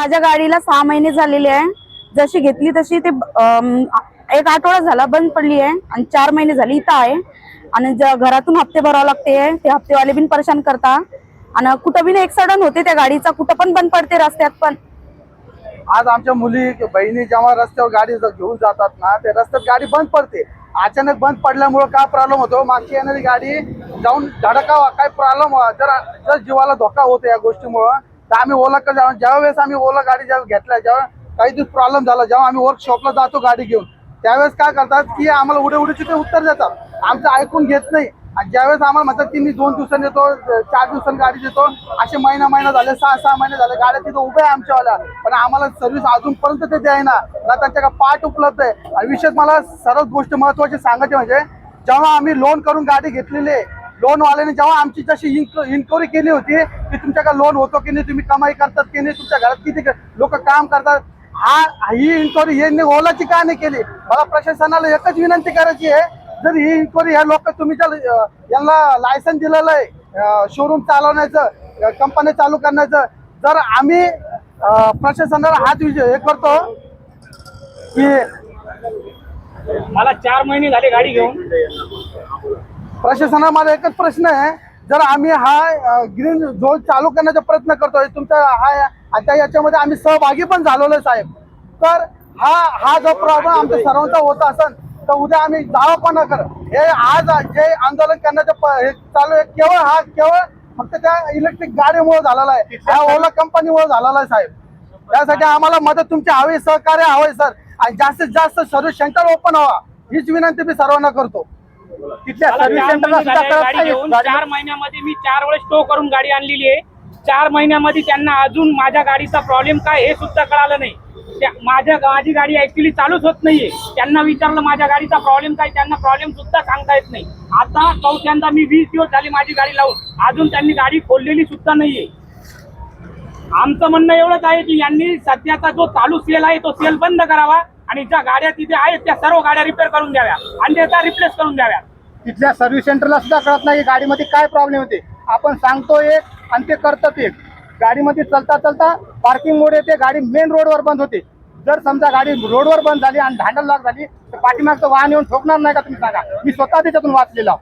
माझ्या गाडीला सहा महिने झालेले आहे. जशी घेतली तशी ते अम, एक आठवडा झाला बंद पडली आहे आणि चार महिने झाली इथं आहे. आणि ज्या घरातून हप्ते भरावे लागते ते हप्तेवाले बिन परेशान करता. आणि कुठं बिन एक्सिडंट होते त्या गाडीचा कुठं पण बंद पडते रस्त्यात पण. आज आमच्या मुली बहिणी जेव्हा रस्त्यावर गाडी ज- घेऊन जातात ना ते रस्त्यात गाडी बंद पडते. अचानक बंद पडल्यामुळे काय प्रॉब्लेम होतो? मागची येणारी गाडी जाऊन धडकावा काय प्रॉब्लेम जर जर जीवाला धोका होतो या गोष्टीमुळं तर आम्ही ओला ज्या ज्या वेळेस आम्ही ओला गाडी ज्या घेतल्या जेव्हा काही दिवस प्रॉब्लेम झाला जेव्हा आम्ही वर्कशॉपला जातो गाडी घेऊन त्यावेळेस काय करतात की आम्हाला उडे उडीचे ते उत्तर देतात. आमचं ऐकून घेत नाही. आणि ज्यावेळेस आम्हाला म्हणतात की मी दोन दिवसांनी येतो चार दिवसांनी गाडी देतो असे महिना महिना झाले सहा सहा महिने झाले गाड्या तिथं उभ्या आहे आमच्यावाल्या. पण आम्हाला सर्व्हिस अजूनपर्यंत ते द्यायना ना त्यांच्याकडे पार्ट उपलब्ध आहे. आणि विशेष मला सर्व गोष्ट महत्वाची सांगायची म्हणजे जेव्हा आम्ही लोन करून गाडी घेतलेली आहे लोन वाल्याने जेव्हा आमची जशी इन्क्वायरी केली होती की तुमच्याकडे लोन होतो की नाही तुम्ही कमाई करतात की नाही तुमच्या घरात किती लोक काम करतात हा ही इन्क्वायरी यांनी ओलाची का नाही केली? मला प्रशासनाला एकच विनंती करायची आहे जर ही इन्क्वायरी ह्या लोक तुम्ही जर यांना लायसन दिलेलं आहे शोरूम चालवण्याचं कंपनी चालू करण्याचं जर आम्ही प्रशासनाला हात विजय हे करतो की मला चार महिने झाले गाडी घेऊन. प्रशासनामध्ये एकच प्रश्न आहे. जर आम्ही हा ग्रीन झोन चालू करण्याचा प्रयत्न करतोय तुमच्या हा आता याच्यामध्ये आम्ही सहभागी पण झालेलो आहे, साहेब. तर हा हा जो प्रॉब्लेम आमच्या सर्वांचा होत असेल तर उद्या आम्ही दावा पण कर हे आज जे आंदोलन करण्याचं हे चालू आहे केवळ हा केवळ फक्त त्या इलेक्ट्रिक गाडीमुळे झालेला आहे. त्या ओला कंपनीमुळे झालेला आहे साहेब. त्यासाठी आम्हाला मदत तुमची हवी सहकार्य हवंय सर. आणि जास्तीत जास्त सर्व्हिस सेंटर ओपन हवा हीच विनंती मी सर्वांना करतो. तिथल्या सर्व्हिस चार सेंटरला चार महिन्यामध्ये मी चार वेळेस टो करून गाडी आणलेली आहे. चार महिन्यामध्ये त्यांना अजून माझ्या गाडीचा प्रॉब्लेम काय हे सुद्धा कळालं नाही. माझ्या माझी गाडी ऍक्च्युली चालूच होत नाहीये. त्यांना विचारलं माझ्या गाडीचा प्रॉब्लेम काय? त्यांना प्रॉब्लेम सुद्धा सांगता येत नाही. आता चौथ्यांदा मी वीस दिवस झाली माझी गाडी लावून. अजून त्यांनी गाडी खोललेली सुद्धा नाहीये. आमचं म्हणणं एवढंच आहे की यांनी सध्याचा जो चालू सेल आहे तो सेल बंद करावा आणि ज्या गाड्या तिथे आहेत त्या सर्व गाड्या रिपेअर करून द्याव्या. आणि त्याचा रिप्लेस करून द्याव्या. तिथल्या सर्व्हिस सेंटरला सुद्धा कळत नाही की गाडीमध्ये काय प्रॉब्लेम होते आपण सांगतो एक आणि ते करतात एक. गाडीमध्ये चलता चलता पार्किंग मोड येते गाडी मेन रोडवर बंद होते. जर समजा गाडी रोडवर बंद झाली आणि धांडल लॉक झाली तर पाठीमागचं वाहन येऊन ठोकणार नाही का तुम्ही सांगा? मी स्वतः त्याच्यातून वाचलेला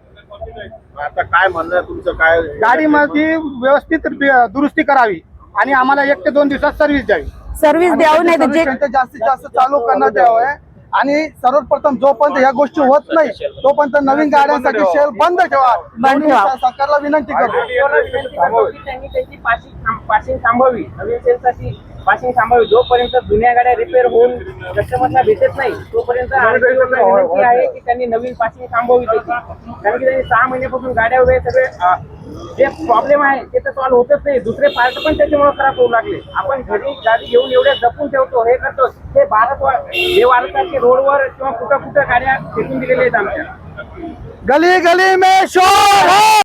आता काय म्हणणं तुमचं? काय गाडीमध्ये व्यवस्थित दुरुस्ती करावी आणि आम्हाला एक ते दोन दिवसात सर्व्हिस द्यावी. सर्व्हिस द्यावं नाही तर जे जास्तीत जास्त चालू करण्यात यावं. आणि सर्वप्रथम जोपर्यंत ह्या गोष्टी होत नाही तोपर्यंत नवीन गाड्यांसाठी सेल बंद ठेवा. बंद ठेवा. सरकारला विनंती करतो. आरटीओला विनंती करतो की त्यांनी त्यांची पासिंग थांबवावी. नवीन सेलसाठी पासिंग थांबवावी जोपर्यंत जुन्या गाड्या रिपेअर होऊन कस्टमरला भेटत नाही तोपर्यंत RTO ला विनंती आहे की त्यांनी नवीन पासिंग थांबवावी त्याची कारण की त्यांनी सहा महिन्यापासून गाड्या वगैरे सगळे जे प्रॉब्लेम आहे ते तर सॉल्व्ह होतच नाही. दुसरे पार्ट पण त्याच्यामुळे खराब होऊ लागले. आपण घरी गाडी घेऊन एवढ्या जपून ठेवतो हे करतो. हे भारत हे भारताचे रोडवर किंवा कुठं कुठं गाड्या फेकून दिलेल्या आहेत आमच्या. गली गली में शोर है!